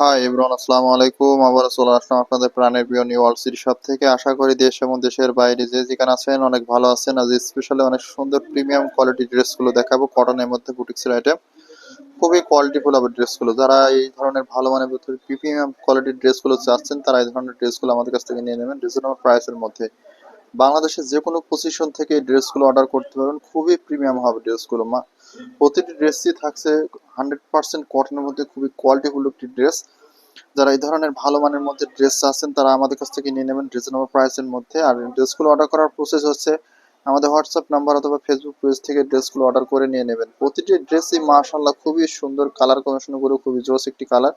High আসসালামু আলাইকুম আবার চলে আসলাম আপনাদের প্রাণের প্রিয় নিউ ওয়ার্ল্ড থেকে। আশা করি দেশ এবং দেশের বাইরে যে যেখানে আছেন, অনেক ভালো আছেন। আজ স্পেশালি অনেক সুন্দর প্রিমিয়াম কোয়ালিটি ড্রেসগুলো দেখাবো। কটনের মধ্যে বুটিক্সের আইটেম খুবই হবে ড্রেসগুলো যারা এই ধরনের ভালো মানের প্রিমিয়াম কোয়ালিটির ড্রেসগুলো চাচ্ছেন, তারা এই ধরনের ড্রেসগুলো আমাদের কাছ থেকে নিয়ে নেবেন রিজনেবল প্রাইসের মধ্যে। বাংলাদেশের যে কোনো পজিশন থেকে এই ড্রেসগুলো অর্ডার করতে পারবেন। খুবই প্রিমিয়াম হবে ড্রেসগুলো মা। প্রতিটি ড্রেসই থাকছে হান্ড্রেড পার্সেন্ট কটনের মধ্যে, খুবই কোয়ালিটিফুল একটি ড্রেস যারা এই ধরনের ভালো মানের মধ্যে ড্রেস আছেন, তারা আমাদের কাছ থেকে নিয়ে নেবেন রিজনেবল প্রাইসের মধ্যে। আর ড্রেসগুলো অর্ডার করার প্রসেস হচ্ছে, আমাদের হোয়াটসঅ্যাপ নাম্বার অথবা ফেসবুক পেজ থেকে ড্রেসগুলো অর্ডার করে নিয়ে নেবেন। প্রতিটি ড্রেসই মাশাল্লাহ খুবই সুন্দর কালার কমিশন করে খুবই জোস একটি কালার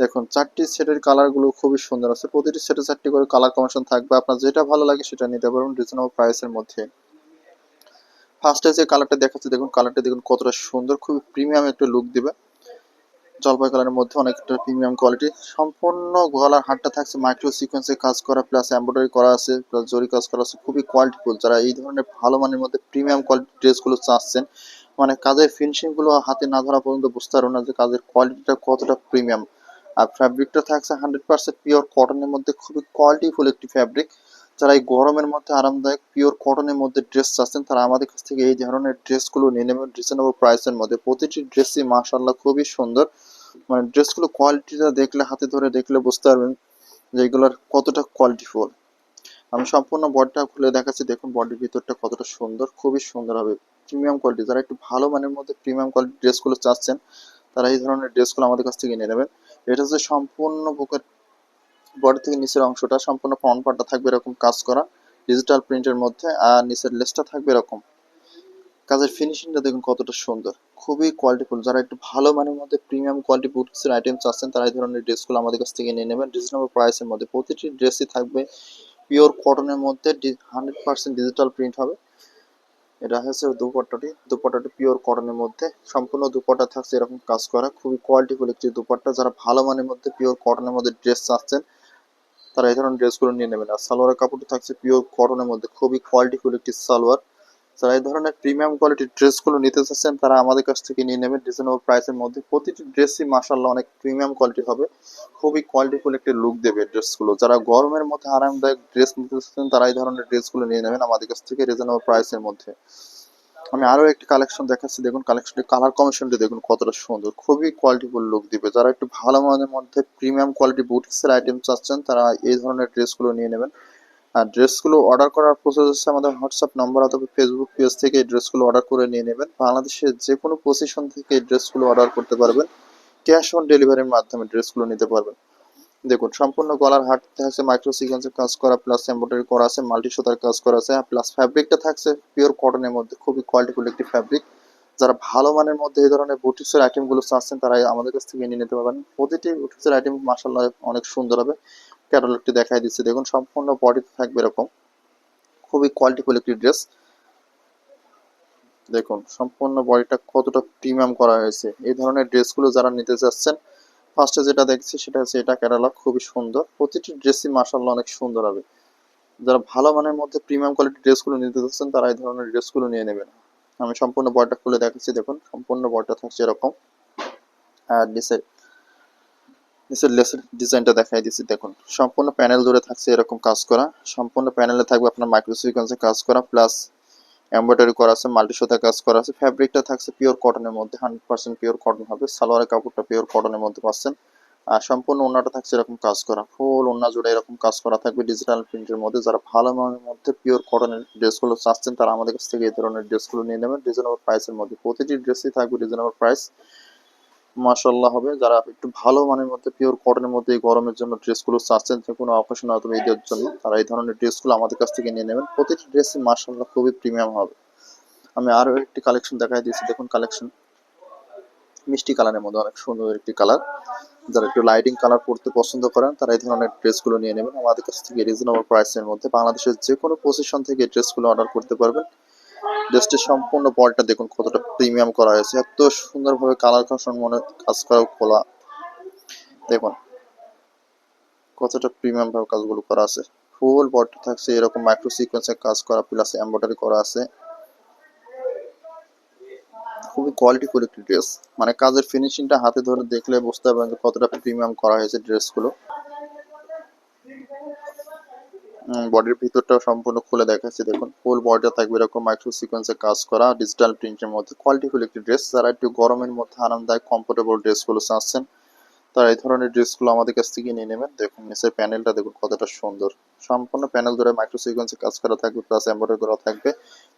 দেখুন, চারটি সেটের কালারগুলো খুবই সুন্দর আছে। প্রতিটি সেটে চারটি করে কালার কমিশন থাকবে। আপনার যেটা ভালো লাগে সেটা নিতে পারবেন রিজনেবল প্রাইসের মধ্যে। ফার্স্টে যে কালারটা দেখাচ্ছে, দেখুন কালারটা দেখুন কতটা সুন্দর, খুবই প্রিমিয়াম একটা লুক দিবে। জলপাই কালারের মধ্যে অনেকটা প্রিমিয়াম কোয়ালিটি সম্পূর্ণ গলার হাটটা থাকছে মাইক্রো সিকোয়েন্সে কাজ করা প্লাস এমব্রয়ডারি করা আছে প্লাস জরি কাজ করা আছে, খুবই কোয়ালিটিফুল যারা এই ধরনের ভালো মানের মধ্যে প্রিমিয়াম কোয়ালিটি ড্রেসগুলো চাচ্ছেন মানে কাজের ফিনিশিংগুলো হাতে না ধরা পর্যন্ত বুঝতে পারব না যে কাজের কোয়ালিটিটা কতটা প্রিমিয়াম আর ফ্যাব্রিকটা থাকছে হান্ড্রেড পার্সেন্ট পিওর কটনের মধ্যে, খুবই কোয়ালিটিফুল একটি ফ্যাব্রিক যারা এই গরমের মধ্যে আরামদায়ক পিওর কটনের মধ্যে ড্রেস চাচ্ছেন, তারা আমাদের কাছ থেকে এই ধরনের ড্রেসগুলো নিয়ে নেবেন। রিজনেবল প্রাইসের মধ্যে। প্রতিটি ড্রেসই মাশাল্লাহ খুবই সুন্দর। মানে ড্রেসগুলো কোয়ালিটিটা দেখলে, হাতে ধরে দেখলে বুঝতে পারবেন যে এগুলোর কতটা কোয়ালিটিফুল আমি সম্পূর্ণ বডিটা খুলে দেখাচ্ছি। দেখুন, বডির ভিতরটা কতটা সুন্দর, খুবই সুন্দর হবে। প্রিমিয়াম কোয়ালিটি যারা একটু ভালো মানের মধ্যে প্রিমিয়াম কোয়ালিটি ড্রেসগুলো চাচ্ছেন, তারা এই ধরনের ড্রেসগুলো আমাদের কাছ থেকে নিয়ে নেবেন। এটা হচ্ছে সম্পূর্ণ বুকের বডি থেকে নিচের অংশটা সম্পূর্ণ ফ্রন্ট পার্টটা থাকবে এরকম কাজ করা ডিজিটাল প্রিন্টের মধ্যে, আর নিচের লেসটা থাকবে এরকম। কাজের ফিনিশিংটা দেখুন কতটা সুন্দর। খুবই কোয়ালিটিফুল যারা একটু ভালো মানের মধ্যে প্রিমিয়াম কোয়ালিটি বুটসের আইটেম চাচ্ছেন, তারা এই ধরনের ড্রেসগুলো আমাদের কাছ থেকে নিয়ে নেবেন। রিজনেবল প্রাইসের মধ্যে প্রতিটি ড্রেসই থাকবে পিওর কটনের মধ্যে হান্ড্রেড পার্সেন্ট ডিজিটাল প্রিন্ট হবে। এটা হচ্ছে দুপাট্টাটি। দুপাট্টাটি পিওর কটনের মধ্যে। সম্পূর্ণ দুপাট্টা থাকছে এরকম কাজ করা। খুবই কোয়ালিটিফুল একটি দুপাট্টা। যারা ভালো মানের মধ্যে পিওর কটনের মধ্যে ড্রেস চাচ্ছেন তারা এই ধরনের ড্রেসগুলো নিয়ে নেবেন। আর সালোয়ারের কাপড়টা থাকছে পিওর কটনের মধ্যে, খুবই কোয়ালিটিফুল একটি সালোয়ার। যারা এই ধরনের প্রিমিয়াম কোয়ালিটির ড্রেসগুলো নিতে চাচ্ছেন, তারা আমাদের কাছ থেকে নিয়ে নেবেন রিজনেবল প্রাইসের মধ্যে। প্রতিটি ড্রেসই মাসাল্লাহ অনেক প্রিমিয়াম কোয়ালিটি হবে। খুবই কোয়ালিটিফুল একটি লুক দেবে ড্রেসগুলো। যারা গরমের মধ্যে আরামদায়ক ড্রেস নিতে চাচ্ছেন, তারা এই ধরনের ড্রেসগুলো নিয়ে নেবেন আমাদের কাছ থেকে রিজনেবল প্রাইসের মধ্যে। আমি আরও একটি কালেকশন দেখাচ্ছি। দেখুন কালেকশনটি কালার কমিশনটি দেখুন কতটা সুন্দর। খুবই কোয়ালিটিফুল লুক দিবে। যারা একটু ভালো মানের মধ্যে প্রিমিয়াম কোয়ালিটি বুটিক্সের আইটেম চাচ্ছেন, তারা এই ধরনের ড্রেসগুলো নিয়ে নেবেন। আর ড্রেসগুলো অর্ডার করার প্রসেস হচ্ছে আমাদের হোয়াটসঅ্যাপ নম্বর অথবা ফেসবুক পেজ থেকে এই ড্রেসগুলো অর্ডার করে নিয়ে নেবেন। বাংলাদেশের যে কোনো পজিশন থেকে এই ড্রেসগুলো অর্ডার করতে পারবেন। ক্যাশ অন ডেলিভারির মাধ্যমে ড্রেসগুলো নিতে পারবেন। দেখুন, সম্পূর্ণ গলার হাট থাকছে মাইক্রো সিকোয়েন্সের কাজ করা প্লাস এমব্রয়ডারি করা আছে মাল্টি সুতার কাজ করা আছে প্লাস ফ্যাব্রিকটা থাকছে পিওর কটনের মধ্যে, খুবই কোয়ালিটিফুল একটি ফ্যাব্রিক যারা ভালো মানের মধ্যে এই ধরনের বুটিক্সের আইটেমগুলো চাচ্ছেন তারা আমাদের কাছ থেকে নিয়ে নিতে পারবেন। প্রতিটি বুটিক্সের আইটেম মাসাল্লাহ অনেক সুন্দর হবে। ক্যাটালগটি দেখাই দিচ্ছে। দেখুন, সম্পূর্ণ বডিতে থাকবে এরকম। খুবই কোয়ালিটিফুল একটি ড্রেস দেখুন, সম্পূর্ণ বডিটা কতটা প্রিমিয়াম করা হয়েছে। এই ধরনের ড্রেসগুলো যারা নিতে চাচ্ছেন ফার্স্টে যেটা দেখছি সেটা হচ্ছে এটা ক্যাটালগ খুবই সুন্দর। প্রতিটি ড্রেসই মাসাল্লাহ অনেক সুন্দর হবে। যারা ভালো মানের মধ্যে প্রিমিয়াম কোয়ালিটির ড্রেসগুলো নিতে চাচ্ছেন, তারা এই ধরনের ড্রেসগুলো নিয়ে নেবেন। আমি সম্পূর্ণ বডিটা খুলে দেখাচ্ছি, দেখুন। সম্পূর্ণ বডিটা থাকছে এরকম। আর নিচে নিচের লেসের ডিজাইনটা দেখাই দিচ্ছি, দেখুন। সম্পূর্ণ প্যানেল জুড়ে থাকছে এরকম কাজ করা। সম্পূর্ণ প্যানেলে থাকবে আপনার মাইক্রো কাজ করা। প্লাস এমব্রয়ডারি করা আছে মাল্টি সুতা কাজ করা আছে ফ্যাব্রিকটা থাকছে পিওর কটনের মধ্যে হান্ড্রেড পার্সেন্ট পিওর কটন হবে, সালোয়ারের কাপড়টা পিওর কটনের মধ্যে পাচ্ছেন। আর সম্পূর্ণ ওনাটা থাকছে এরকম কাজ করা ফুল ওনা জুড়ে এরকম কাজ করা থাকবে ডিজিটাল প্রিন্টের মধ্যে। যারা ভালো মানের মধ্যে পিওর কটনের ড্রেসগুলো চাচ্ছেন, তারা আমাদের কাছ থেকে এই ধরনের ড্রেসগুলো নিয়ে নেবেন। রিজনেবল প্রাইসের মধ্যে প্রতিটি ড্রেসই থাকবে রিজনেবল প্রাইস মাশাল্লাহ হবে। যারা একটু ভালো মানের মধ্যে পিওর কটনের মধ্যে এই গরমের জন্য ড্রেসগুলো চাচ্ছেন, যে কোনো অকেশন অথবা ঈদের জন্য, তারা এই ধরনের ড্রেসগুলো আমাদের কাছ থেকে নিয়ে নেবেন। প্রতিটি ড্রেসই মাশাল্লাহ খুবই প্রিমিয়াম হবে। আমি আরও একটি কালেকশন দেখাই দিয়েছি। দেখুন কালেকশন মিষ্টি কালারের মধ্যে অনেক সুন্দর একটি কালার যারা একটু লাইটিং কালার পরতে পছন্দ করেন, তারা এই ধরনের ড্রেসগুলো নিয়ে নেবেন। আমাদের কাছ থেকে রিজনেবল প্রাইসের মধ্যে বাংলাদেশের যে কোনো পজিশন থেকে ড্রেসগুলো অর্ডার করতে পারবেন। ড্রেসটির সম্পূর্ণ বলটা দেখুন কতটা প্রিমিয়াম করা হয়েছে। এত সুন্দরভাবে কালার কাশন মনে কাজ করা খোলা। দেখুন, কতটা প্রিমিয়াম ভাবে কাজগুলো করা আছে। ফুল বডি থাকছে, এরকম মাইক্রো সিকোয়েন্সের কাজ করা প্লাস এমব্রয়ডারি করা আছে। খুবই কোয়ালিটিফুল একটি ড্রেস মানে কাজের ফিনিশিংটা হাতে ধরে দেখলে বুঝতে পারবেন যে কতটা প্রিমিয়াম করা হয়েছে ড্রেসগুলো বডির ভিতরটাও সম্পূর্ণ খুলে দেখাচ্ছি। দেখুন ফুল বডিটা থাকবে এরকম মাইক্রো সিকোয়েন্সে কাজ করা ডিজিটাল প্রিন্টের মধ্যে। কোয়ালিটিফুল একটি ড্রেস যারা একটু গরমের মধ্যে আরামদায়ক কমফোর্টেবল ড্রেসগুলো চাচ্ছেন, তারা এই ধরনের ড্রেসগুলো আমাদের কাছ থেকে নিয়ে নেবেন। দেখুন, নিচের প্যানেলটা দেখুন কতটা সুন্দর। সম্পূর্ণ প্যানেল ধরে মাইক্রো সিকোয়েন্সে কাজ করা থাকবে প্লাস এমব্রয়ডারি করা থাকবে।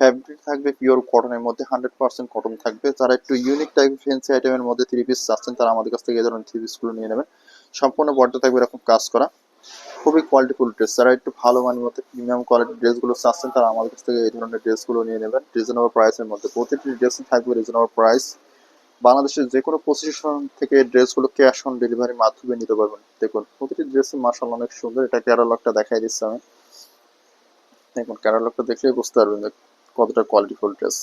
ফ্যাব্রিক থাকবে পিওর কটনের মধ্যে হান্ড্রেড পার্সেন্ট কটন থাকবে। যারা একটু ইউনিক টাইপ ফেন্সি আইটেমের মধ্যে থ্রি পিস চাচ্ছেন, তারা আমাদের কাছ থেকে এই ধরনের থ্রি পিসগুলো নিয়ে নেবেন। সম্পূর্ণ বডিটা থাকবে এরকম কাজ করা। খুবই কোয়ালিটিফুল ড্রেস যারা একটু ভালো মানের মধ্যে প্রিমিয়াম কোয়ালিটির ড্রেসগুলো চাচ্ছেন, তারা আমাদের কাছ থেকে এই ধরনের ড্রেসগুলো নিয়ে নেবেন। রিজনেবল প্রাইসের মধ্যে। প্রতিটি ড্রেস থাকবে রিজনেবল প্রাইস বাংলাদেশের যে কোনো পজিশন থেকে ড্রেসগুলো ক্যাশ অন ডেলিভারির মাধ্যমে নিতে পারবেন। দেখুন, প্রতিটি ড্রেসের মার্শাল অনেক সুন্দর। এটা ক্যাটালগটা দেখাই দিচ্ছি আমি। দেখুন ক্যাটালগটা দেখলেই বুঝতে পারবেন যে কতটা কোয়ালিটিফুল ড্রেস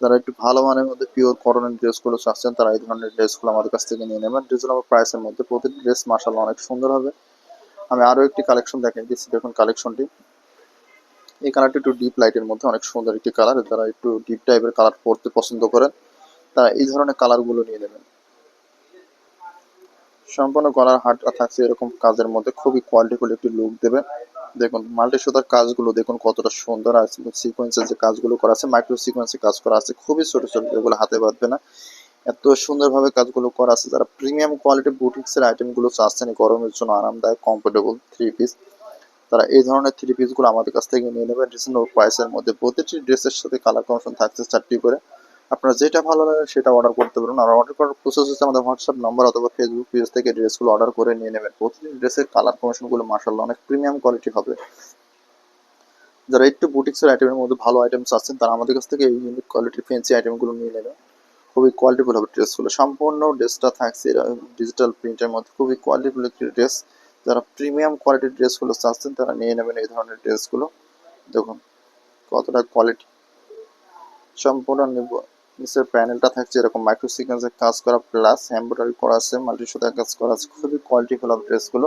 যারা একটু ভালো মানের মধ্যে পিওর কটনের ড্রেসগুলো চাচ্ছেন, তারা এই ধরনের ড্রেসগুলো আমাদের কাছ থেকে নিয়ে নেবেন। রিজনেবল প্রাইসের মধ্যে প্রতিটি ড্রেস মার্শাল অনেক সুন্দর হবে। আমি আরও একটি কালেকশন দেখাই। দিচ্ছি দেখুন কালেকশনটি এই কালারটি একটু ডিপ লাইটের মধ্যে, অনেক সুন্দর একটি কালার যারা একটু ডিপ টাইপের কালার পরতে পছন্দ করেন, তারা এই ধরনের কালারগুলো নিয়ে নেবেন। সম্পূর্ণ গলার হাটটা থাকছে এরকম কাজের মধ্যে। খুবই কোয়ালিটিফুল একটি লুক দেবে দেখুন মাল্টি সুতার কাজগুলো দেখুন কতটা সুন্দর আছে। সিকোয়েন্সের যে কাজগুলো করা আছে মাইক্রো সিকোয়েন্সে কাজ করা আছে, খুবই ছোট ছোট, এগুলো হাতে বাঁধবে না। এত সুন্দরভাবে কাজগুলো করা আছে। যারা প্রিমিয়াম কোয়ালিটি বুটিক্সের আইটেমগুলো চাচ্ছেন গরমের জন্য আরামদায়ক কমফোর্টেবল থ্রি পিস তারা এই ধরনের থ্রি পিসগুলো আমাদের কাছ থেকে নিয়ে নেবেন। রিজনেবল প্রাইসের মধ্যে প্রতিটি ড্রেসের সাথে কালার কমিশন থাকছে চারটি করে। আপনার যেটা ভালো লাগে সেটা অর্ডার করতে পারবেন। আর অর্ডার করার প্রসেস হচ্ছে আমাদের হোয়াটসঅ্যাপ নাম্বার অথবা ফেসবুক পেজ থেকে ড্রেসগুলো অর্ডার করে নিয়ে নেবেন। প্রতিটি ড্রেসের কালার কমিশনগুলো মার্শাল্লাহ অনেক প্রিমিয়াম কোয়ালিটি হবে। যারা একটু বুটিক্সের আইটেমের মধ্যে ভালো আইটেম চাচ্ছেন, তারা আমাদের কাছ থেকে এই ইউনিক কোয়ালিটির ফেন্সি আইটেমগুলো নিয়ে নেবেন। খুবই কোয়ালিটিফুল হবে ড্রেসগুলো সম্পূর্ণ ড্রেসটা থাকছে ডিজিটাল প্রিন্টের মধ্যে। খুবই কোয়ালিটিফুল একটি ড্রেস যারা প্রিমিয়াম কোয়ালিটির ড্রেসগুলো চাচ্ছেন, তারা নিয়ে নেবেন এই ধরনের ড্রেসগুলো দেখুন, কতটা কোয়ালিটি সম্পূর্ণ নিচের প্যানেলটা থাকছে এরকম মাইক্রো সিকোয়েন্সের কাজ করা প্লাস এমব্রয়ডারি করা আছে মাল্টি সুতার কাজ করা আছে। খুবই কোয়ালিটিফুল ড্রেসগুলো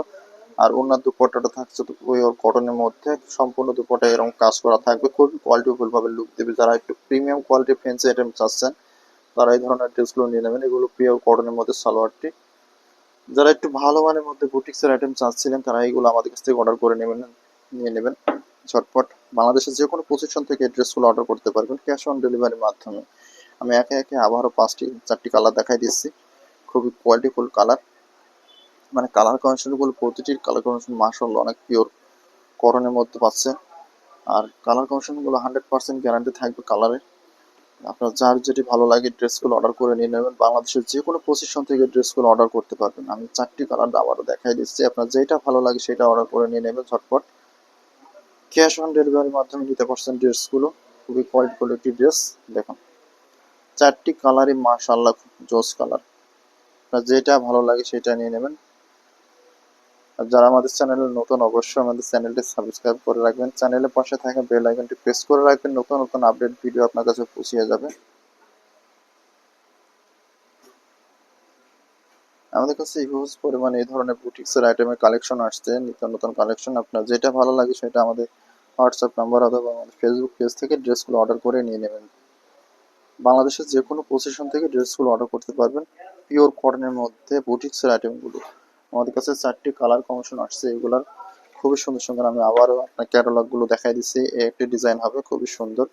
আর অন্য দুপট্টাটা থাকছে তো ওই ওর কটনের মধ্যে। সম্পূর্ণ দুপট্টা এরকম কাজ করা থাকবে। খুবই কোয়ালিটিফুল ভাবে লুক দেবে। যারা একটু প্রিমিয়াম কোয়ালিটি ফেন্সি আইটেম চাচ্ছেন তারা এই ধরনের ড্রেসগুলো নিয়ে নেবেন। এগুলো পিওর কটনের মধ্যে সালোয়ারটি যারা একটু ভালো মানের মধ্যে বুটিক্সের আইটেম চাচ্ছিলেন, তারা এইগুলো আমাদের কাছ থেকে অর্ডার করে নেবেন, নিয়ে নেবেন। ঝটপট। বাংলাদেশের যে কোনো পজিশন থেকে এই ড্রেসগুলো অর্ডার করতে পারবেন ক্যাশ অন ডেলিভারির মাধ্যমে। আমি একে একে আবারও পাঁচটি, চারটি কালার দেখাই দিচ্ছি। খুবই কোয়ালিটিফুল কালার মানে কালার কমিশনগুলো প্রতিটির কালার কমিশন মার্শাল অনেক পিওর কটনের মধ্যে পাচ্ছে। আর কালার কমিশনগুলো হান্ড্রেড পার্সেন্ট গ্যারান্টি থাকবে কালারের আপনার যার যেটি ভালো লাগে ড্রেসগুলো অর্ডার করে নিয়ে নেবেন। বাংলাদেশের যে কোনো পজিশন থেকে ড্রেসগুলো অর্ডার করতে পারবেন। আমি চারটি কালার আবারও দেখাই দিচ্ছি। আপনার যেটা ভালো লাগে সেটা অর্ডার করে নিয়ে নেবেন ঝটপট। ক্যাশ অন ডেলিভারির মাধ্যমে নিতে পারছেন ড্রেসগুলো। খুবই কোয়ালিটিফুল একটি ড্রেস দেখুন। চারটি কালারই মাশাল্লাহ জোস কালার আপনার যেটা ভালো লাগে সেটা নিয়ে নেবেন। আর যারা আমাদের চ্যানেলে নতুন, অবশ্যই আমাদের চ্যানেলটি সাবস্ক্রাইব করে রাখবেন। চ্যানেলের পাশে থাকা বেল আইকনটি প্রেস করে রাখবেন। নতুন নতুন আপডেট ভিডিও আপনার কাছে পৌঁছে যাবে। আমাদের কাছে হিউজ পরিমাণে এই ধরনের বুটিক্সের আইটেমের কালেকশন আসছে। নিত্য নতুন কালেকশন আপনার যেটা ভালো লাগে সেটা আমাদের হোয়াটসঅ্যাপ নাম্বার অথবা আমাদের ফেসবুক পেজ থেকে ড্রেসগুলো অর্ডার করে নিয়ে নেবেন। বাংলাদেশের যে কোনো পজিশন থেকে ড্রেসগুলো অর্ডার করতে পারবেন। পিওর কটনের মধ্যে বুটিক্সের আইটেমগুলো আমাদের কাছে চারটি কালার কমিশন আসছে, এগুলার খুবই সুন্দর সুন্দর আমি আবারও আপনার ক্যাটালগগুলো দেখাই দিচ্ছি। একটি ডিজাইন হবে, খুবই সুন্দর।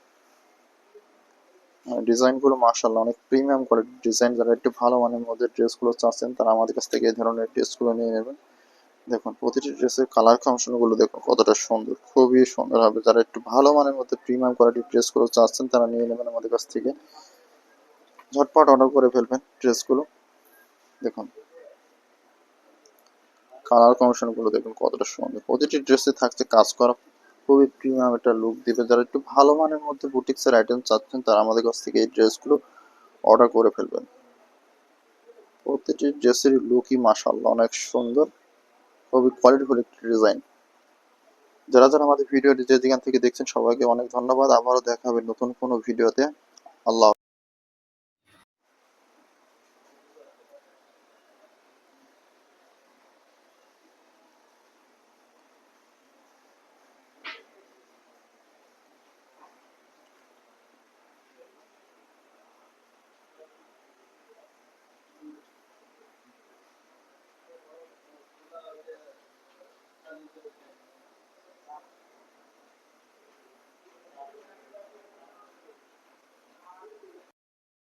ডিজাইনগুলো মার্শাল্লাহ অনেক প্রিমিয়াম কোয়ালিটির ডিজাইন যারা একটু ভালো মানের মধ্যে ড্রেসগুলো চাচ্ছেন, তারা আমাদের কাছ থেকে এই ধরনের ড্রেসগুলো নিয়ে নেবেন। দেখুন, প্রতিটি ড্রেসের কালার কমিশনগুলো দেখুন, কতটা সুন্দর, খুবই সুন্দর হবে। যারা একটু ভালো মানের মধ্যে প্রিমিয়াম কোয়ালিটির ড্রেসগুলো চাচ্ছেন, তারা নিয়ে নেবেন আমাদের কাছ থেকে। ঝটপট অর্ডার করে ফেলবেন ড্রেসগুলো দেখুন কালার কমিশনগুলো দেখুন কতটা সুন্দর প্রতিটি ড্রেসে থাকছে কাজ করা খুবই প্রিমিয়াম একটা লুক দিবে। যারা একটু ভালো মানের মধ্যে বুটিক্স এর আইটেম চাচ্ছেন, তারা আমাদের কাছ থেকে এই ড্রেসগুলো অর্ডার করে ফেলবেন। প্রতিটি ড্রেসের লুকই মাসাল্লাহ অনেক সুন্দর, খুবই কোয়ালিটিফুল একটি ডিজাইন যারা যারা আমাদের ভিডিওটি যে থেকে দেখছেন, সবাইকে অনেক ধন্যবাদ। আবারও দেখা হবে নতুন কোনো ভিডিওতে আল্লাহ